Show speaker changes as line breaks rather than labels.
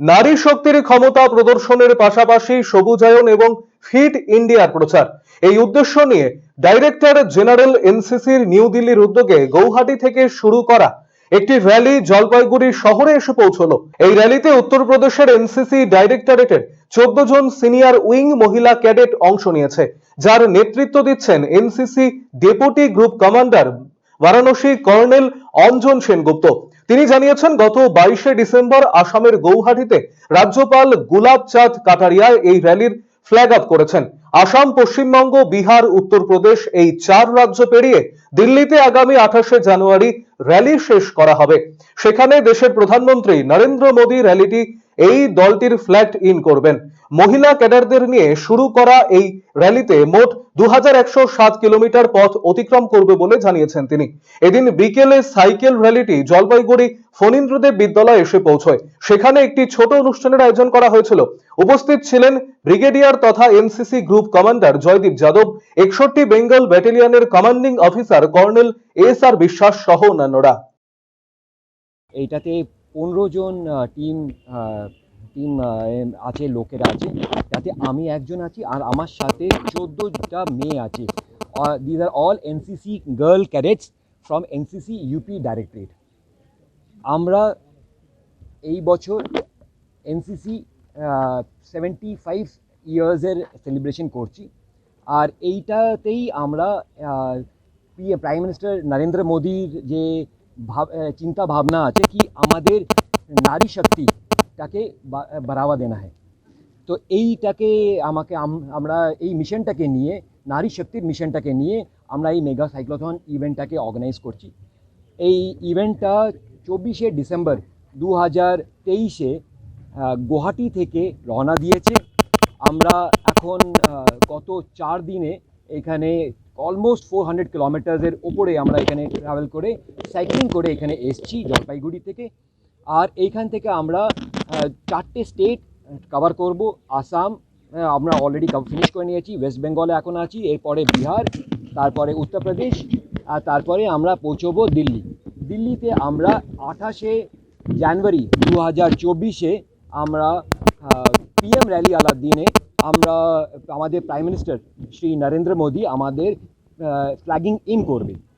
নারী শক্তির ক্ষমতা প্রদর্শনের পাশাপাশি সবুজায়ন এবং ফিট ইন্ডিয়ার প্রচার। এই উদ্দেশ্য নিয়ে ডাইরেক্টর জেনারেল এনসিসির নিউ দিল্লির উদ্যোগে গৌহাটি থেকে শুরু করা একটি র্যালি জলপাইগুড়ি শহরে এসে পৌঁছলো। এই র্যালিতে উত্তরপ্রদেশের এনসিসি ডাইরেক্টরেটের চোদ্দ জন সিনিয়র উইং মহিলা ক্যাডেট অংশ নিয়েছে, যার নেতৃত্ব দিচ্ছেন NCC deputy group commander, Varanasi colonel Anjan Sengupta. তিনি জানিয়েছেন, গত বাইশে ডিসেম্বর আসামের গৌহাটিতে রাজ্যপাল গুলাব চাঁদ কাটারিয়া এই র্যালির ফ্ল্যাগ আপ করেছেন। আসাম, পশ্চিমবঙ্গ, বিহার, উত্তরপ্রদেশ এই চার রাজ্য পেরিয়ে দিল্লিতে আগামী আঠাশে জানুয়ারি র্যালি শেষ করা হবে। সেখানে দেশের প্রধানমন্ত্রী নরেন্দ্র মোদী র্যালিটি এই দলটির ফ্ল্যাট ইন করবেন। মহিলা ক্যাডারদের নিয়ে শুরু করা এই র্যালিতে মোট দু কিলোমিটার পথ অতিক্রম করবে বলে জানিয়েছেন তিনি। এদিন বিকেলে সাইকেল র্যালিটি জলপাইগুড়ি ফণীন্দ্রদেব বিদ্যালয়ে এসে পৌঁছয়। সেখানে একটি ছোট অনুষ্ঠানের আয়োজন করা হয়েছিল। উপস্থিত ছিলেন ব্রিগেডিয়ার তথা NCC group commander Joydeep Yadav, একষট্টি Bengal ব্যাটালিয়নের commanding officer colonel S R Biswas সহ অন্যান্যরা।
এইটাতে পনেরো জন টিম টিম আছে, লোকেরা আছে। যাতে আমি একজন আছি আর আমার সাথে চোদ্দোটা মেয়ে আছে। These are all NCC girl cadets from NCC UP directorate আমরা এই বছর এনসিসি সেভেন্টি ফাইভ ইয়ার্সের সেলিব্রেশন করছি। আর এইটাতেই আমরা প্রাইম মিনিস্টার নরেন্দ্র মোদীর যে ভাব চিন্তা ভাবনা আছে কি আমাদের নারী শক্তিটাকে বা- বাড়াवा দেনা হয়। তো এইটাকে আমাকে আমরা এই মিশনটাকে নিয়ে, নারী শক্তির মিশনটাকে নিয়ে আমরা এই মেগা সাইক্লোথন ইভেন্টটাকে অর্গানাইজ করছি। এই ইভেন্টটা চব্বিশে ডিসেম্বর দু হাজার তেইশে গুয়াহাটি থেকে রওনা দিয়েছে। আমরা এখন গত চার দিনে এখানে অলমোস্ট ফোর হান্ড্রেড কিলোমিটার্সের ওপরে আমরা এখানে ট্রাভেল করে সাইক্লিং করে এখানে এসছি জলপাইগুড়ি থেকে। আর এইখান থেকে আমরা চারটে স্টেট কভার করব, আসাম আমরা অলরেডি ফিনিশ করে নিয়েছি ওয়েস্ট বেঙ্গলে এখন আছি, এরপরে বিহার, তারপরে উত্তরপ্রদেশ আর তারপরে আমরা পৌঁছবো দিল্লি। দিল্লিতে আমরা আঠাশে জানুয়ারি দু হাজার চব্বিশে আমরা পিএম র্যালি আলার দিনে আমরা আমাদের প্রাইম মিনিস্টার শ্রী নরেন্দ্র মোদী আমাদের ফ্ল্যাগিং ইন করবে।